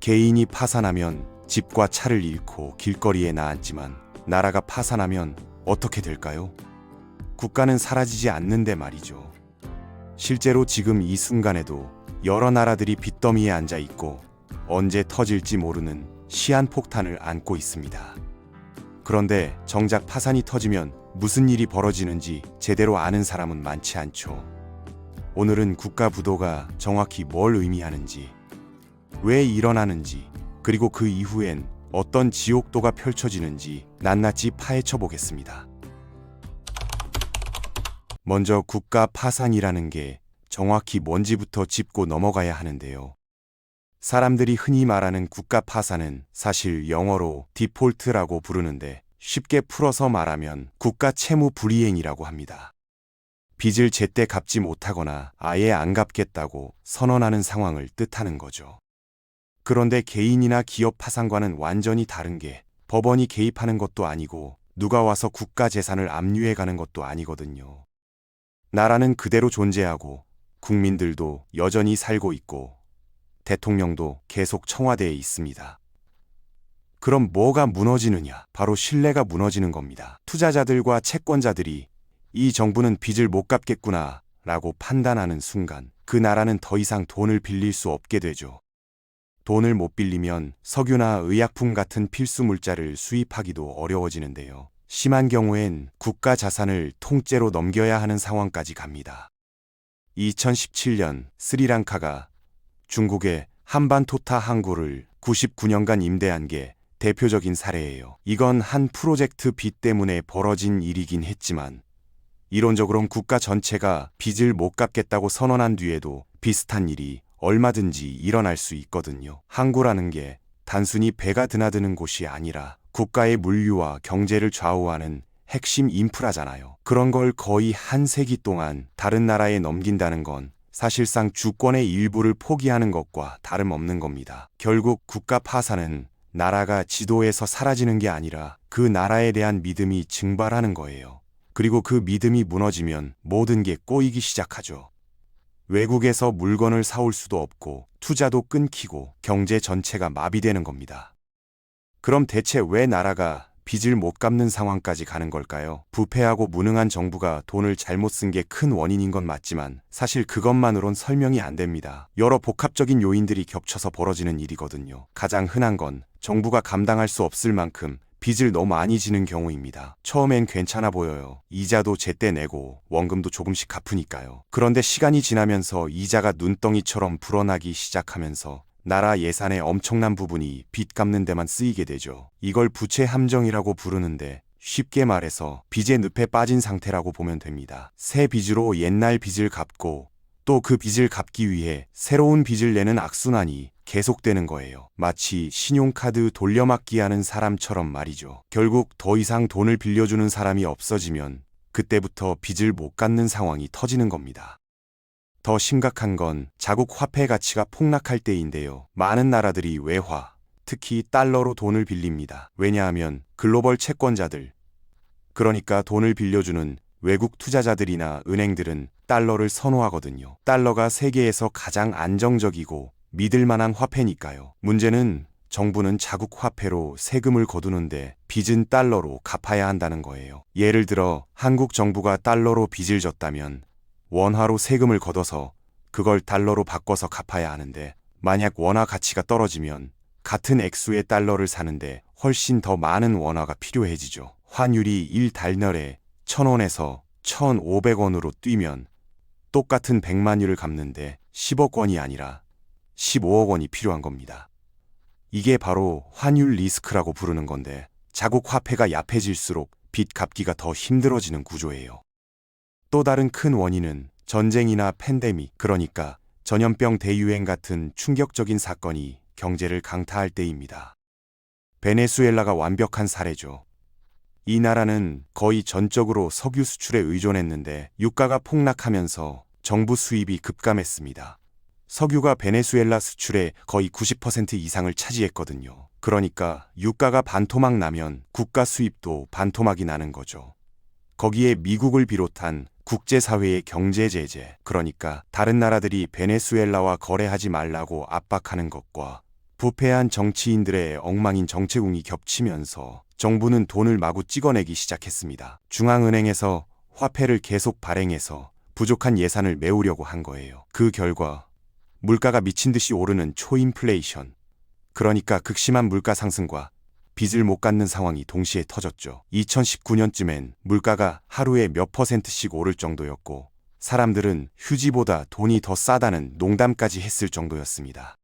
개인이 파산하면 집과 차를 잃고 길거리에 나앉지만 나라가 파산하면 어떻게 될까요? 국가는 사라지지 않는데 말이죠. 실제로 지금 이 순간에도 여러 나라들이 빚더미에 앉아 있고 언제 터질지 모르는 시한폭탄을 안고 있습니다. 그런데 정작 파산이 터지면 무슨 일이 벌어지는지 제대로 아는 사람은 많지 않죠. 오늘은 국가 부도가 정확히 뭘 의미하는지, 왜 일어나는지, 그리고 그 이후엔 어떤 지옥도가 펼쳐지는지 낱낱이 파헤쳐 보겠습니다. 먼저 국가 파산이라는 게 정확히 뭔지부터 짚고 넘어가야 하는데요. 사람들이 흔히 말하는 국가 파산은 사실 영어로 디폴트라고 부르는데 쉽게 풀어서 말하면 국가 채무 불이행이라고 합니다. 빚을 제때 갚지 못하거나 아예 안 갚겠다고 선언하는 상황을 뜻하는 거죠. 그런데 개인이나 기업 파산과는 완전히 다른 게 법원이 개입하는 것도 아니고 누가 와서 국가 재산을 압류해 가는 것도 아니거든요. 나라는 그대로 존재하고 국민들도 여전히 살고 있고 대통령도 계속 청와대에 있습니다. 그럼 뭐가 무너지느냐? 바로 신뢰가 무너지는 겁니다. 투자자들과 채권자들이 이 정부는 빚을 못 갚겠구나 라고 판단하는 순간 그 나라는 더 이상 돈을 빌릴 수 없게 되죠. 돈을 못 빌리면 석유나 의약품 같은 필수 물자를 수입하기도 어려워지는데요. 심한 경우엔 국가 자산을 통째로 넘겨야 하는 상황까지 갑니다. 2017년 스리랑카가 중국의 한반토타 항구를 99년간 임대한 게 대표적인 사례예요. 이건 한 프로젝트 빚 때문에 벌어진 일이긴 했지만 이론적으론 국가 전체가 빚을 못 갚겠다고 선언한 뒤에도 비슷한 일이 얼마든지 일어날 수 있거든요. 항구라는 게 단순히 배가 드나드는 곳이 아니라 국가의 물류와 경제를 좌우하는 핵심 인프라잖아요. 그런 걸 거의 한 세기 동안 다른 나라에 넘긴다는 건 사실상 주권의 일부를 포기하는 것과 다름없는 겁니다. 결국 국가 파산은 나라가 지도에서 사라지는 게 아니라 그 나라에 대한 믿음이 증발하는 거예요. 그리고 그 믿음이 무너지면 모든 게 꼬이기 시작하죠. 외국에서 물건을 사올 수도 없고 투자도 끊기고 경제 전체가 마비되는 겁니다. 그럼 대체 왜 나라가 빚을 못 갚는 상황까지 가는 걸까요? 부패하고 무능한 정부가 돈을 잘못 쓴 게 큰 원인인 건 맞지만 사실 그것만으론 설명이 안 됩니다. 여러 복합적인 요인들이 겹쳐서 벌어지는 일이거든요. 가장 흔한 건 정부가 감당할 수 없을 만큼 빚을 너무 많이 지는 경우입니다. 처음엔 괜찮아 보여요. 이자도 제때 내고 원금도 조금씩 갚으니까요. 그런데 시간이 지나면서 이자가 눈덩이처럼 불어나기 시작하면서 나라 예산의 엄청난 부분이 빚 갚는 데만 쓰이게 되죠. 이걸 부채 함정이라고 부르는데 쉽게 말해서 빚의 늪에 빠진 상태라고 보면 됩니다. 새 빚으로 옛날 빚을 갚고 또 그 빚을 갚기 위해 새로운 빚을 내는 악순환이 계속되는 거예요. 마치 신용카드 돌려막기 하는 사람처럼 말이죠. 결국 더 이상 돈을 빌려주는 사람이 없어지면 그때부터 빚을 못 갚는 상황이 터지는 겁니다. 더 심각한 건 자국 화폐 가치가 폭락할 때인데요. 많은 나라들이 외화, 특히 달러로 돈을 빌립니다. 왜냐하면 글로벌 채권자들, 그러니까 돈을 빌려주는 외국 투자자들이나 은행들은 달러를 선호하거든요. 달러가 세계에서 가장 안정적이고 믿을 만한 화폐니까요. 문제는 정부는 자국 화폐로 세금을 거두는데 빚은 달러로 갚아야 한다는 거예요. 예를 들어 한국 정부가 달러로 빚을 졌다면 원화로 세금을 걷어서 그걸 달러로 바꿔서 갚아야 하는데 만약 원화 가치가 떨어지면 같은 액수의 달러를 사는데 훨씬 더 많은 원화가 필요해지죠. 환율이 1달러에 1000원에서 1500원으로 뛰면 똑같은 100만유를 갚는데 10억 원이 아니라 15억 원이 필요한 겁니다. 이게 바로 환율 리스크라고 부르는 건데 자국 화폐가 약해질수록 빚 갚기가 더 힘들어지는 구조예요. 또 다른 큰 원인은 전쟁이나 팬데믹, 그러니까 전염병 대유행 같은 충격적인 사건이 경제를 강타할 때입니다. 베네수엘라가 완벽한 사례죠. 이 나라는 거의 전적으로 석유 수출에 의존했는데 유가가 폭락하면서 정부 수입이 급감했습니다. 석유가 베네수엘라 수출의 거의 90% 이상을 차지했거든요. 그러니까 유가가 반토막 나면 국가 수입도 반토막이 나는 거죠. 거기에 미국을 비롯한 국제사회의 경제 제재, 그러니까 다른 나라들이 베네수엘라와 거래하지 말라고 압박하는 것과 부패한 정치인들의 엉망인 정체궁이 겹치면서 정부는 돈을 마구 찍어내기 시작했습니다. 중앙은행에서 화폐를 계속 발행해서 부족한 예산을 메우려고 한 거예요. 그 결과 물가가 미친 듯이 오르는 초인플레이션. 그러니까 극심한 물가 상승과 빚을 못 갚는 상황이 동시에 터졌죠. 2019년쯤엔 물가가 하루에 몇 퍼센트씩 오를 정도였고 사람들은 휴지보다 돈이 더 싸다는 농담까지 했을 정도였습니다.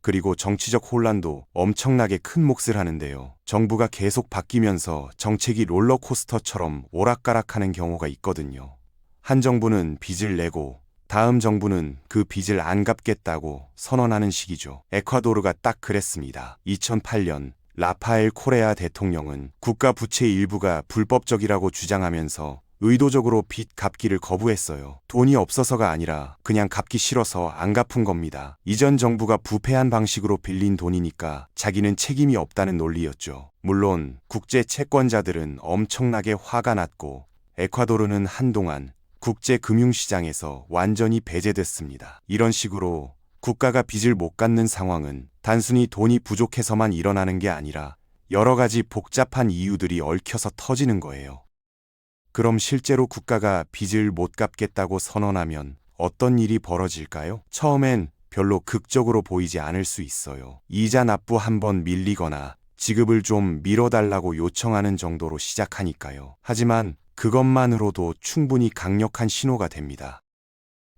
그리고 정치적 혼란도 엄청나게 큰 몫을 하는데요. 정부가 계속 바뀌면서 정책이 롤러코스터처럼 오락가락하는 경우가 있거든요. 한 정부는 빚을 내고 다음 정부는 그 빚을 안 갚겠다고 선언하는 시기죠. 에콰도르가 딱 그랬습니다. 2008년 라파엘 코레아 대통령은 국가 부채 일부가 불법적이라고 주장하면서 의도적으로 빚 갚기를 거부했어요. 돈이 없어서가 아니라 그냥 갚기 싫어서 안 갚은 겁니다. 이전 정부가 부패한 방식으로 빌린 돈이니까 자기는 책임이 없다는 논리였죠. 물론 국제 채권자들은 엄청나게 화가 났고 에콰도르는 한동안 국제 금융시장에서 완전히 배제됐습니다. 이런 식으로 국가가 빚을 못 갚는 상황은 단순히 돈이 부족해서만 일어나는 게 아니라 여러 가지 복잡한 이유들이 얽혀서 터지는 거예요. 그럼 실제로 국가가 빚을 못 갚겠다고 선언하면 어떤 일이 벌어질까요? 처음엔 별로 극적으로 보이지 않을 수 있어요. 이자 납부 한번 밀리거나 지급을 좀 미뤄달라고 요청하는 정도로 시작하니까요. 하지만 그것만으로도 충분히 강력한 신호가 됩니다.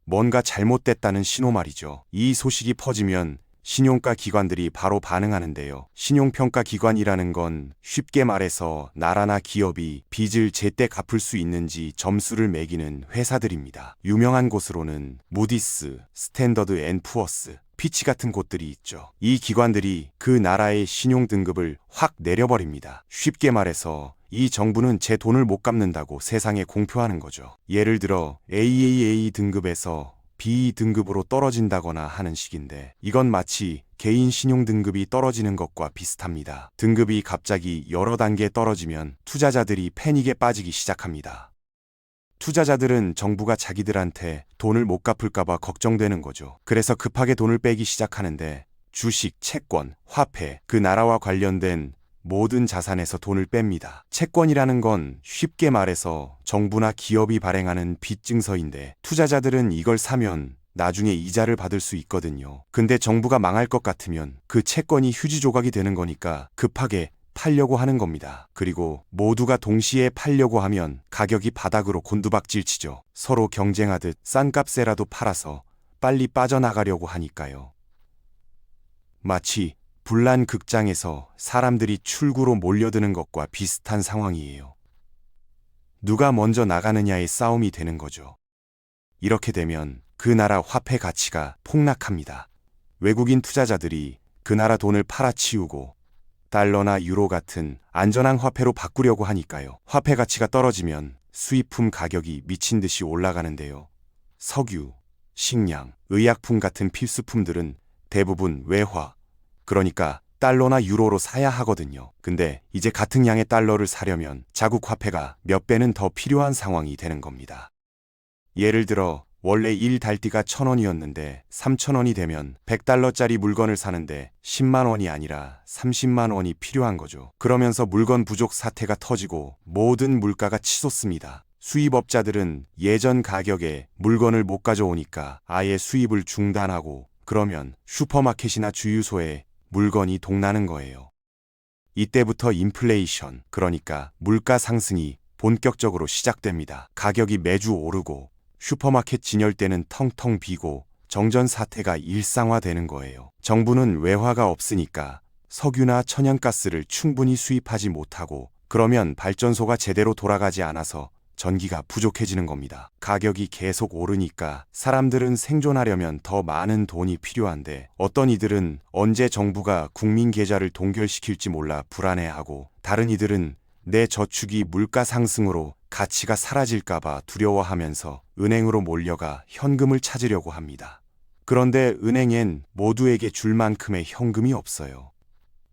뭔가 잘못됐다는 신호 말이죠. 이 소식이 퍼지면 신용가 기관들이 바로 반응하는데요. 신용평가 기관이라는 건 쉽게 말해서 나라나 기업이 빚을 제때 갚을 수 있는지 점수를 매기는 회사들입니다. 유명한 곳으로는 무디스, 스탠더드 앤 푸어스, 피치 같은 곳들이 있죠. 이 기관들이 그 나라의 신용 등급을 확 내려버립니다. 쉽게 말해서 이 정부는 제 돈을 못 갚는다고 세상에 공표하는 거죠. 예를 들어 AAA 등급에서 B 등급으로 떨어진다거나 하는 식인데 이건 마치 개인 신용 등급이 떨어지는 것과 비슷합니다. 등급이 갑자기 여러 단계 떨어지면 투자자들이 패닉에 빠지기 시작합니다. 투자자들은 정부가 자기들한테 돈을 못 갚을까봐 걱정되는 거죠. 그래서 급하게 돈을 빼기 시작하는데 주식, 채권, 화폐, 그 나라와 관련된 모든 자산에서 돈을 뺍니다. 채권이라는 건 쉽게 말해서 정부나 기업이 발행하는 빚 증서인데 투자자들은 이걸 사면 나중에 이자를 받을 수 있거든요. 근데 정부가 망할 것 같으면 그 채권이 휴지 조각이 되는 거니까 급하게 팔려고 하는 겁니다. 그리고 모두가 동시에 팔려고 하면 가격이 바닥으로 곤두박질 치죠. 서로 경쟁하듯 싼 값에라도 팔아서 빨리 빠져나가려고 하니까요. 마치 불난 극장에서 사람들이 출구로 몰려드는 것과 비슷한 상황이에요. 누가 먼저 나가느냐의 싸움이 되는 거죠. 이렇게 되면 그 나라 화폐 가치가 폭락합니다. 외국인 투자자들이 그 나라 돈을 팔아치우고 달러나 유로 같은 안전한 화폐로 바꾸려고 하니까요. 화폐 가치가 떨어지면 수입품 가격이 미친 듯이 올라가는데요. 석유, 식량, 의약품 같은 필수품들은 대부분 외화, 그러니까 달러나 유로로 사야 하거든요. 근데 이제 같은 양의 달러를 사려면 자국 화폐가 몇 배는 더 필요한 상황이 되는 겁니다. 예를 들어 원래 1달띠가 1000원이었는데 3000원이 되면 100달러짜리 물건을 사는데 10만 원이 아니라 30만 원이 필요한 거죠. 그러면서 물건 부족 사태가 터지고 모든 물가가 치솟습니다. 수입업자들은 예전 가격에 물건을 못 가져오니까 아예 수입을 중단하고 그러면 슈퍼마켓이나 주유소에 물건이 동나는 거예요. 이때부터 인플레이션, 그러니까 물가 상승이 본격적으로 시작됩니다. 가격이 매주 오르고 슈퍼마켓 진열대는 텅텅 비고 정전 사태가 일상화되는 거예요. 정부는 외화가 없으니까 석유나 천연가스를 충분히 수입하지 못하고 그러면 발전소가 제대로 돌아가지 않아서 전기가 부족해지는 겁니다. 가격이 계속 오르니까 사람들은 생존하려면 더 많은 돈이 필요한데 어떤 이들은 언제 정부가 국민 계좌를 동결시킬지 몰라 불안해하고 다른 이들은 내 저축이 물가 상승으로 가치가 사라질까봐 두려워하면서 은행으로 몰려가 현금을 찾으려고 합니다. 그런데 은행엔 모두에게 줄 만큼의 현금이 없어요.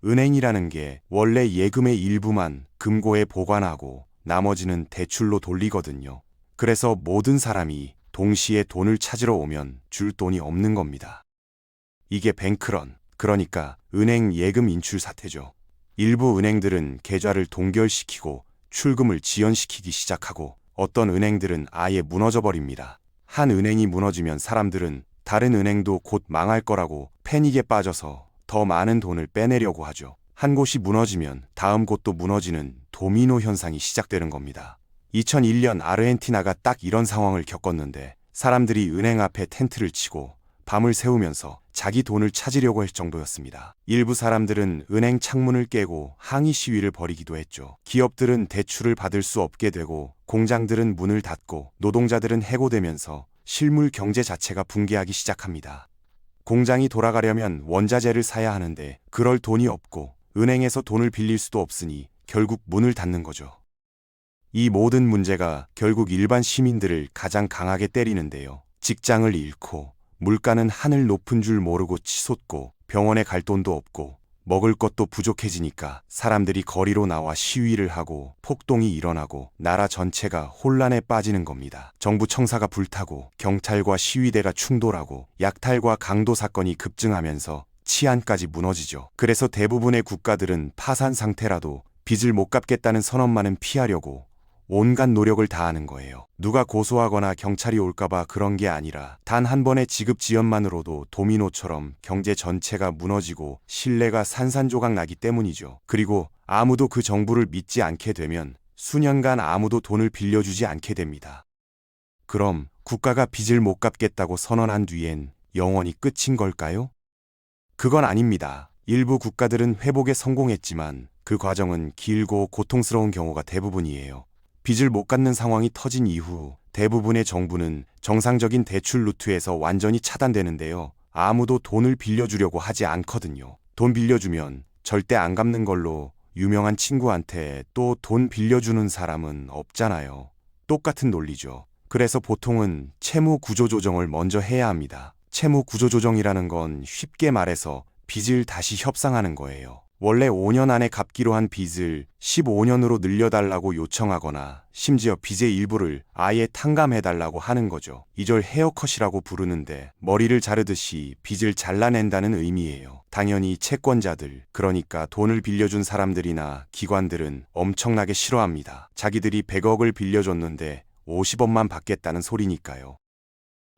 은행이라는 게 원래 예금의 일부만 금고에 보관하고 나머지는 대출로 돌리거든요. 그래서 모든 사람이 동시에 돈을 찾으러 오면 줄 돈이 없는 겁니다. 이게 뱅크런, 그러니까 은행 예금 인출 사태죠. 일부 은행들은 계좌를 동결시키고 출금을 지연시키기 시작하고 어떤 은행들은 아예 무너져 버립니다. 한 은행이 무너지면 사람들은 다른 은행도 곧 망할 거라고 패닉에 빠져서 더 많은 돈을 빼내려고 하죠. 한 곳이 무너지면 다음 곳도 무너지는 도미노 현상이 시작되는 겁니다. 2001년 아르헨티나가 딱 이런 상황을 겪었는데 사람들이 은행 앞에 텐트를 치고 밤을 새우면서 자기 돈을 찾으려고 할 정도였습니다. 일부 사람들은 은행 창문을 깨고 항의 시위를 벌이기도 했죠. 기업들은 대출을 받을 수 없게 되고 공장들은 문을 닫고 노동자들은 해고되면서 실물 경제 자체가 붕괴하기 시작합니다. 공장이 돌아가려면 원자재를 사야 하는데 그럴 돈이 없고 은행에서 돈을 빌릴 수도 없으니 결국 문을 닫는 거죠. 이 모든 문제가 결국 일반 시민들을 가장 강하게 때리는데요. 직장을 잃고 물가는 하늘 높은 줄 모르고 치솟고 병원에 갈 돈도 없고 먹을 것도 부족해지니까 사람들이 거리로 나와 시위를 하고 폭동이 일어나고 나라 전체가 혼란에 빠지는 겁니다. 정부 청사가 불타고 경찰과 시위대가 충돌하고 약탈과 강도 사건이 급증하면서 치안까지 무너지죠. 그래서 대부분의 국가들은 파산 상태라도 빚을 못 갚겠다는 선언만은 피하려고 온갖 노력을 다하는 거예요. 누가 고소하거나 경찰이 올까봐 그런 게 아니라 단 한 번의 지급 지연만으로도 도미노처럼 경제 전체가 무너지고 신뢰가 산산조각 나기 때문이죠. 그리고 아무도 그 정부를 믿지 않게 되면 수년간 아무도 돈을 빌려주지 않게 됩니다. 그럼 국가가 빚을 못 갚겠다고 선언한 뒤엔 영원히 끝인 걸까요? 그건 아닙니다. 일부 국가들은 회복에 성공했지만 그 과정은 길고 고통스러운 경우가 대부분이에요. 빚을 못 갚는 상황이 터진 이후 대부분의 정부는 정상적인 대출 루트에서 완전히 차단되는데요. 아무도 돈을 빌려주려고 하지 않거든요. 돈 빌려주면 절대 안 갚는 걸로 유명한 친구한테 또 돈 빌려주는 사람은 없잖아요. 똑같은 논리죠. 그래서 보통은 채무 구조 조정을 먼저 해야 합니다. 채무 구조 조정이라는 건 쉽게 말해서 빚을 다시 협상하는 거예요. 원래 5년 안에 갚기로 한 빚을 15년으로 늘려달라고 요청하거나 심지어 빚의 일부를 아예 탕감해달라고 하는 거죠. 이절 헤어컷이라고 부르는데 머리를 자르듯이 빚을 잘라낸다는 의미예요. 당연히 채권자들, 그러니까 돈을 빌려준 사람들이나 기관들은 엄청나게 싫어합니다. 자기들이 100억을 빌려줬는데 50억만 받겠다는 소리니까요.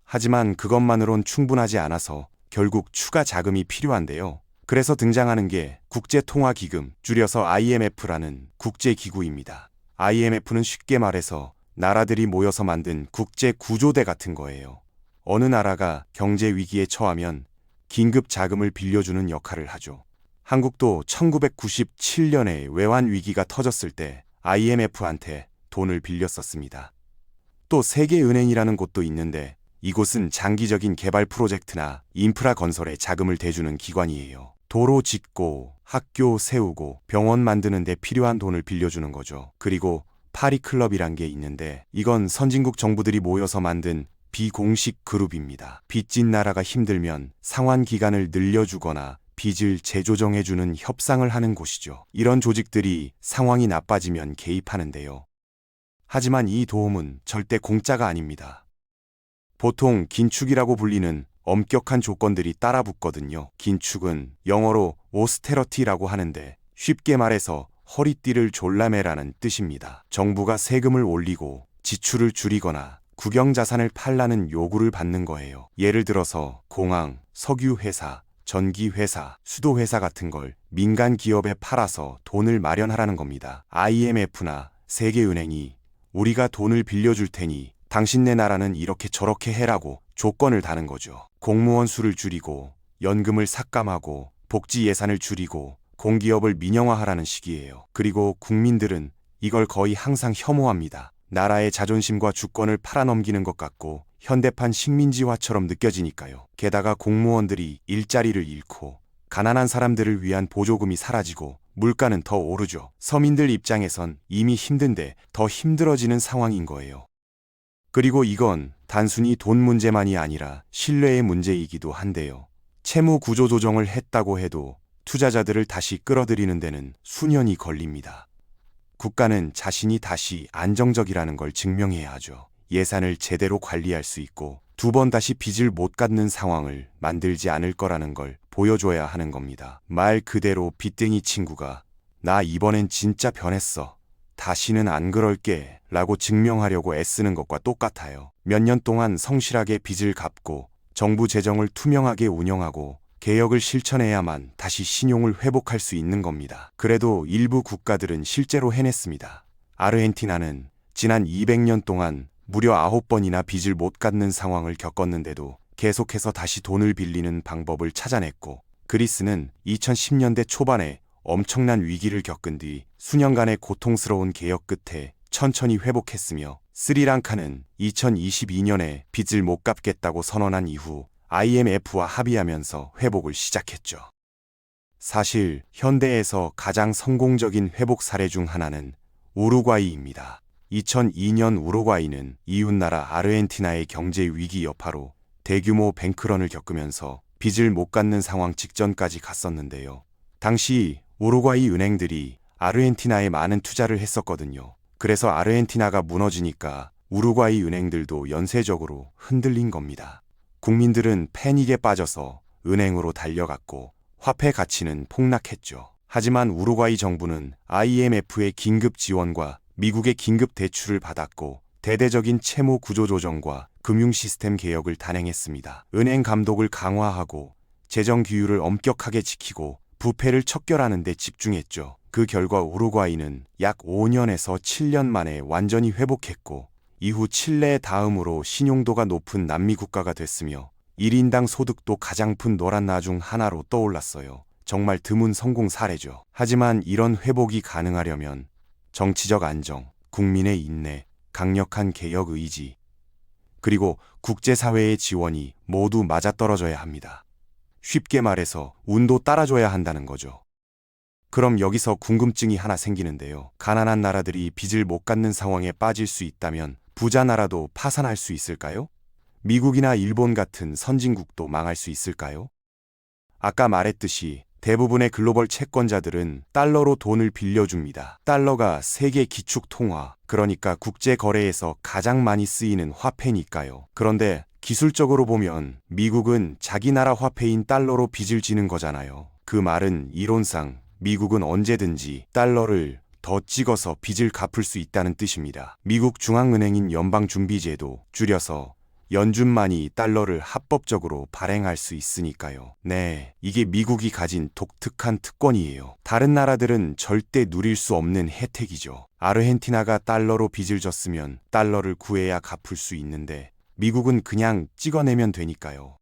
하지만 그것만으론 충분하지 않아서 결국 추가 자금이 필요한데요. 그래서 등장하는 게 국제통화기금, 줄여서 IMF라는 국제기구입니다. IMF는 쉽게 말해서 나라들이 모여서 만든 국제구조대 같은 거예요. 어느 나라가 경제 위기에 처하면 긴급 자금을 빌려주는 역할을 하죠. 한국도 1997년에 외환 위기가 터졌을 때 IMF한테 돈을 빌렸었습니다. 또 세계은행이라는 곳도 있는데 이곳은 장기적인 개발 프로젝트나 인프라 건설에 자금을 대주는 기관이에요. 도로 짓고 학교 세우고 병원 만드는 데 필요한 돈을 빌려주는 거죠. 그리고 파리 클럽이란 게 있는데 이건 선진국 정부들이 모여서 만든 비공식 그룹입니다. 빚진 나라가 힘들면 상환 기간을 늘려주거나 빚을 재조정해주는 협상을 하는 곳이죠. 이런 조직들이 상황이 나빠지면 개입하는데요. 하지만 이 도움은 절대 공짜가 아닙니다. 보통 긴축이라고 불리는 엄격한 조건들이 따라붙거든요. 긴축은 영어로 오스테러티라고 하는데 쉽게 말해서 허리띠를 졸라매라는 뜻입니다. 정부가 세금을 올리고 지출을 줄이거나 국영 자산을 팔라는 요구를 받는 거예요. 예를 들어서 공항, 석유회사, 전기회사, 수도회사 같은 걸 민간 기업에 팔아서 돈을 마련하라는 겁니다. IMF나 세계은행이 우리가 돈을 빌려줄 테니 당신네 나라는 이렇게 저렇게 해라고 조건을 다는 거죠. 공무원 수를 줄이고 연금을 삭감하고 복지 예산을 줄이고 공기업을 민영화하라는 식이에요. 그리고 국민들은 이걸 거의 항상 혐오합니다. 나라의 자존심과 주권을 팔아넘기는 것 같고 현대판 식민지화처럼 느껴지니까요. 게다가 공무원들이 일자리를 잃고 가난한 사람들을 위한 보조금이 사라지고 물가는 더 오르죠. 서민들 입장에선 이미 힘든데 더 힘들어지는 상황인 거예요. 그리고 이건 단순히 돈 문제만이 아니라 신뢰의 문제이기도 한데요. 채무 구조 조정을 했다고 해도 투자자들을 다시 끌어들이는 데는 수년이 걸립니다. 국가는 자신이 다시 안정적이라는 걸 증명해야 하죠. 예산을 제대로 관리할 수 있고 두 번 다시 빚을 못 갚는 상황을 만들지 않을 거라는 걸 보여줘야 하는 겁니다. 말 그대로 빚쟁이 친구가 나 이번엔 진짜 변했어. 다시는 안 그럴게 라고 증명하려고 애쓰는 것과 똑같아요. 몇 년 동안 성실하게 빚을 갚고 정부 재정을 투명하게 운영하고 개혁을 실천해야만 다시 신용을 회복할 수 있는 겁니다. 그래도 일부 국가들은 실제로 해냈습니다. 아르헨티나는 지난 200년 동안 무려 9번이나 빚을 못 갚는 상황을 겪었는데도 계속해서 다시 돈을 빌리는 방법을 찾아냈고 그리스는 2010년대 초반에 엄청난 위기를 겪은 뒤 수년간의 고통스러운 개혁 끝에 천천히 회복했으며 스리랑카는 2022년에 빚을 못 갚겠다고 선언한 이후 IMF와 합의하면서 회복을 시작했죠. 사실 현대에서 가장 성공적인 회복 사례 중 하나는 우루과이입니다. 2002년 우루과이는 이웃나라 아르헨티나의 경제 위기 여파로 대규모 뱅크런을 겪으면서 빚을 못 갚는 상황 직전까지 갔었는데요. 당시 우루과이 은행들이 아르헨티나에 많은 투자를 했었거든요. 그래서 아르헨티나가 무너지니까 우루과이 은행들도 연쇄적으로 흔들린 겁니다. 국민들은 패닉에 빠져서 은행으로 달려갔고 화폐 가치는 폭락했죠. 하지만 우루과이 정부는 IMF의 긴급 지원과 미국의 긴급 대출을 받았고 대대적인 채무 구조 조정과 금융 시스템 개혁을 단행했습니다. 은행 감독을 강화하고 재정 규율을 엄격하게 지키고 부패를 척결하는 데 집중했죠. 그 결과 우루과이는 약 5년에서 7년 만에 완전히 회복했고 이후 칠레 다음으로 신용도가 높은 남미 국가가 됐으며 1인당 소득도 가장 큰 노란 나 중 하나로 떠올랐어요. 정말 드문 성공 사례죠. 하지만 이런 회복이 가능하려면 정치적 안정, 국민의 인내, 강력한 개혁 의지, 그리고 국제사회의 지원이 모두 맞아떨어져야 합니다. 쉽게 말해서 운도 따라줘야 한다는 거죠. 그럼 여기서 궁금증이 하나 생기는데요. 가난한 나라들이 빚을 못 갚는 상황에 빠질 수 있다면 부자 나라도 파산할 수 있을까요? 미국이나 일본 같은 선진국도 망할 수 있을까요? 아까 말했듯이 대부분의 글로벌 채권자들은 달러로 돈을 빌려줍니다. 달러가 세계 기축 통화, 그러니까 국제 거래에서 가장 많이 쓰이는 화폐니까요. 그런데 기술적으로 보면 미국은 자기 나라 화폐인 달러로 빚을 지는 거잖아요. 그 말은 이론상 미국은 언제든지 달러를 더 찍어서 빚을 갚을 수 있다는 뜻입니다. 미국 중앙은행인 연방준비제도 줄여서 연준만이 달러를 합법적으로 발행할 수 있으니까요. 네, 이게 미국이 가진 독특한 특권이에요. 다른 나라들은 절대 누릴 수 없는 혜택이죠. 아르헨티나가 달러로 빚을 졌으면 달러를 구해야 갚을 수 있는데 미국은 그냥 찍어내면 되니까요.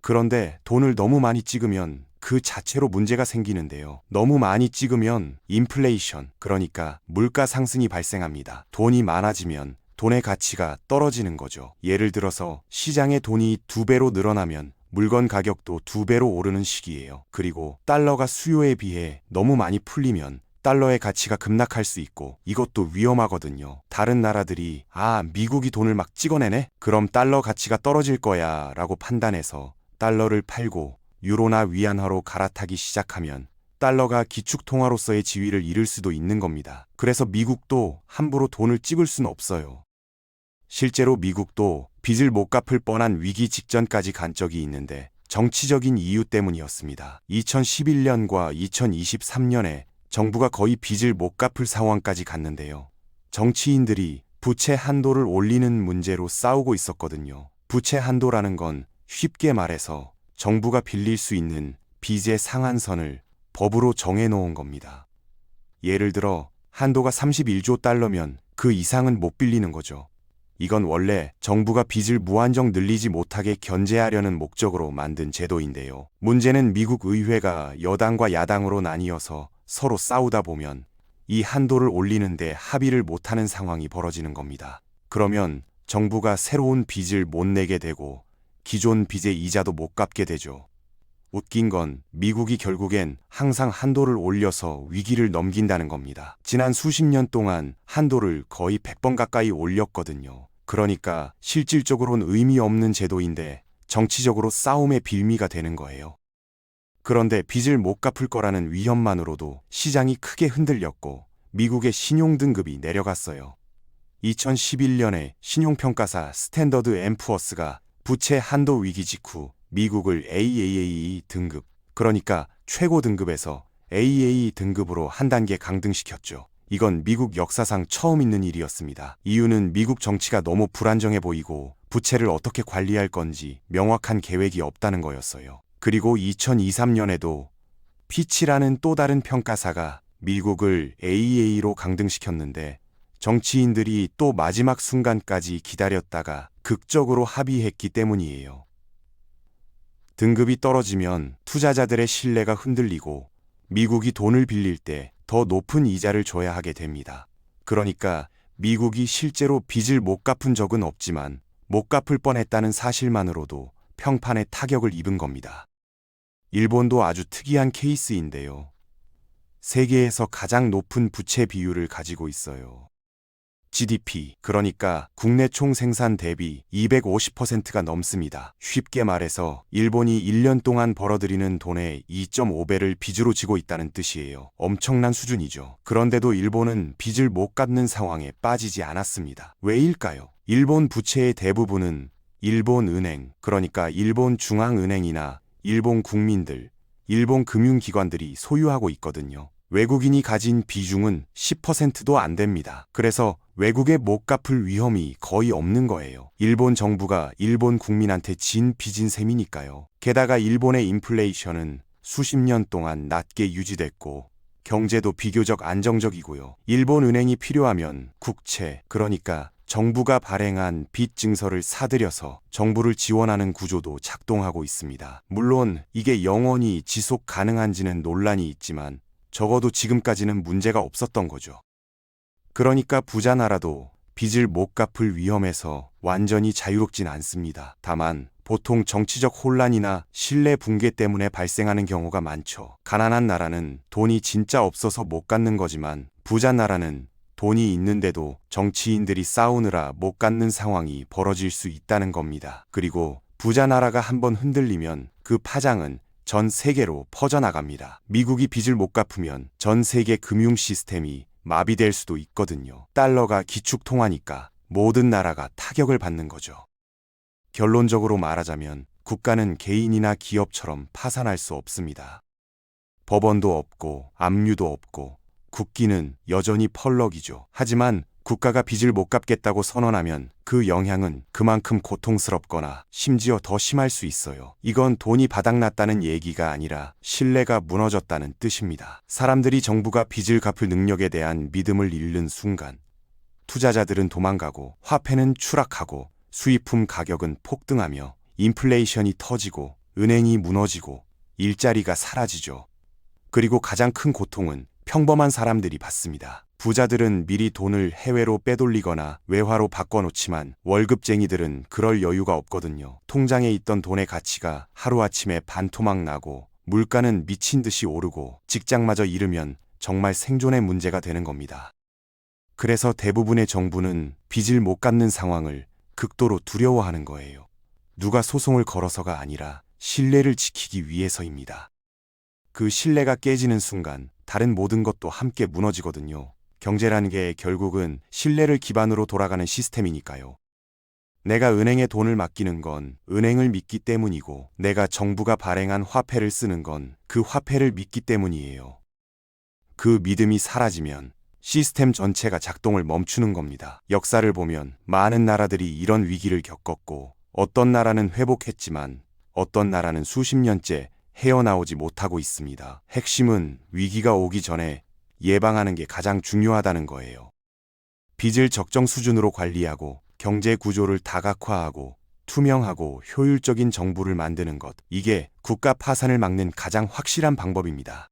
그런데 돈을 너무 많이 찍으면 그 자체로 문제가 생기는데요. 너무 많이 찍으면 인플레이션, 그러니까 물가 상승이 발생합니다. 돈이 많아지면 돈의 가치가 떨어지는 거죠. 예를 들어서 시장에 돈이 두 배로 늘어나면 물건 가격도 두 배로 오르는 시기예요. 그리고 달러가 수요에 비해 너무 많이 풀리면 달러의 가치가 급락할 수 있고 이것도 위험하거든요. 다른 나라들이 아, 미국이 돈을 막 찍어내네? 그럼 달러 가치가 떨어질 거야 라고 판단해서 달러를 팔고 유로나 위안화로 갈아타기 시작하면 달러가 기축통화로서의 지위를 잃을 수도 있는 겁니다. 그래서 미국도 함부로 돈을 찍을 수는 없어요. 실제로 미국도 빚을 못 갚을 뻔한 위기 직전까지 간 적이 있는데 정치적인 이유 때문이었습니다. 2011년과 2023년에 정부가 거의 빚을 못 갚을 상황까지 갔는데요. 정치인들이 부채 한도를 올리는 문제로 싸우고 있었거든요. 부채 한도라는 건 쉽게 말해서 정부가 빌릴 수 있는 빚의 상한선을 법으로 정해놓은 겁니다. 예를 들어 한도가 31조 달러면 그 이상은 못 빌리는 거죠. 이건 원래 정부가 빚을 무한정 늘리지 못하게 견제하려는 목적으로 만든 제도인데요. 문제는 미국 의회가 여당과 야당으로 나뉘어서 서로 싸우다 보면 이 한도를 올리는데 합의를 못하는 상황이 벌어지는 겁니다. 그러면 정부가 새로운 빚을 못 내게 되고 기존 빚의 이자도 못 갚게 되죠. 웃긴 건 미국이 결국엔 항상 한도를 올려서 위기를 넘긴다는 겁니다. 지난 수십 년 동안 한도를 거의 100번 가까이 올렸거든요. 그러니까 실질적으로는 의미 없는 제도인데 정치적으로 싸움의 빌미가 되는 거예요. 그런데 빚을 못 갚을 거라는 위험만으로도 시장이 크게 흔들렸고 미국의 신용 등급이 내려갔어요. 2011년에 신용평가사 스탠더드 앰푸어스가 부채 한도 위기 직후 미국을 AAA 등급, 그러니까 최고 등급에서 AA 등급으로 한 단계 강등시켰죠. 이건 미국 역사상 처음 있는 일이었습니다. 이유는 미국 정치가 너무 불안정해 보이고 부채를 어떻게 관리할 건지 명확한 계획이 없다는 거였어요. 그리고 2023년에도 피치라는 또 다른 평가사가 미국을 AA로 강등시켰는데 정치인들이 또 마지막 순간까지 기다렸다가 극적으로 합의했기 때문이에요. 등급이 떨어지면 투자자들의 신뢰가 흔들리고 미국이 돈을 빌릴 때 더 높은 이자를 줘야 하게 됩니다. 그러니까 미국이 실제로 빚을 못 갚은 적은 없지만 못 갚을 뻔했다는 사실만으로도 평판에 타격을 입은 겁니다. 일본도 아주 특이한 케이스인데요. 세계에서 가장 높은 부채 비율을 가지고 있어요. GDP, 그러니까 국내 총 생산 대비 250%가 넘습니다. 쉽게 말해서 일본이 1년 동안 벌어들이는 돈의 2.5배를 빚으로 지고 있다는 뜻이에요. 엄청난 수준이죠. 그런데도 일본은 빚을 못 갚는 상황에 빠지지 않았습니다. 왜일까요? 일본 부채의 대부분은 일본 은행, 그러니까 일본 중앙은행이나 일본 국민들, 일본 금융기관들이 소유하고 있거든요. 외국인이 가진 비중은 10%도 안 됩니다. 그래서 외국에 못 갚을 위험이 거의 없는 거예요. 일본 정부가 일본 국민한테 진 빚인 셈이니까요. 게다가 일본의 인플레이션은 수십 년 동안 낮게 유지됐고 경제도 비교적 안정적이고요. 일본 은행이 필요하면 국채, 그러니까 정부가 발행한 빚 증서를 사들여서 정부를 지원하는 구조도 작동하고 있습니다. 물론 이게 영원히 지속 가능한지는 논란이 있지만 적어도 지금까지는 문제가 없었던 거죠. 그러니까 부자 나라도 빚을 못 갚을 위험에서 완전히 자유롭진 않습니다. 다만 보통 정치적 혼란이나 신뢰 붕괴 때문에 발생하는 경우가 많죠. 가난한 나라는 돈이 진짜 없어서 못 갚는 거지만 부자 나라는 돈이 있는데도 정치인들이 싸우느라 못 갚는 상황이 벌어질 수 있다는 겁니다. 그리고 부자 나라가 한번 흔들리면 그 파장은 전 세계로 퍼져나갑니다. 미국이 빚을 못 갚으면 전 세계 금융 시스템이 마비될 수도 있거든요. 달러가 기축통화니까 모든 나라가 타격을 받는 거죠. 결론적으로 말하자면 국가는 개인이나 기업처럼 파산할 수 없습니다. 법원도 없고 압류도 없고 국기는 여전히 펄럭이죠. 하지만 국가가 빚을 못 갚겠다고 선언하면 그 영향은 그만큼 고통스럽거나 심지어 더 심할 수 있어요. 이건 돈이 바닥났다는 얘기가 아니라 신뢰가 무너졌다는 뜻입니다. 사람들이 정부가 빚을 갚을 능력에 대한 믿음을 잃는 순간 투자자들은 도망가고 화폐는 추락하고 수입품 가격은 폭등하며 인플레이션이 터지고 은행이 무너지고 일자리가 사라지죠. 그리고 가장 큰 고통은 평범한 사람들이 받습니다. 부자들은 미리 돈을 해외로 빼돌리거나 외화로 바꿔놓지만 월급쟁이들은 그럴 여유가 없거든요. 통장에 있던 돈의 가치가 하루아침에 반토막 나고 물가는 미친 듯이 오르고 직장마저 잃으면 정말 생존의 문제가 되는 겁니다. 그래서 대부분의 정부는 빚을 못 갚는 상황을 극도로 두려워하는 거예요. 누가 소송을 걸어서가 아니라 신뢰를 지키기 위해서입니다. 그 신뢰가 깨지는 순간 다른 모든 것도 함께 무너지거든요. 경제라는 게 결국은 신뢰를 기반으로 돌아가는 시스템이니까요. 내가 은행에 돈을 맡기는 건 은행을 믿기 때문이고 내가 정부가 발행한 화폐를 쓰는 건 그 화폐를 믿기 때문이에요. 그 믿음이 사라지면 시스템 전체가 작동을 멈추는 겁니다. 역사를 보면 많은 나라들이 이런 위기를 겪었고 어떤 나라는 회복했지만 어떤 나라는 수십 년째 헤어나오지 못하고 있습니다. 핵심은 위기가 오기 전에 예방하는 게 가장 중요하다는 거예요. 빚을 적정 수준으로 관리하고 경제 구조를 다각화하고 투명하고 효율적인 정부를 만드는 것. 이게 국가 파산을 막는 가장 확실한 방법입니다.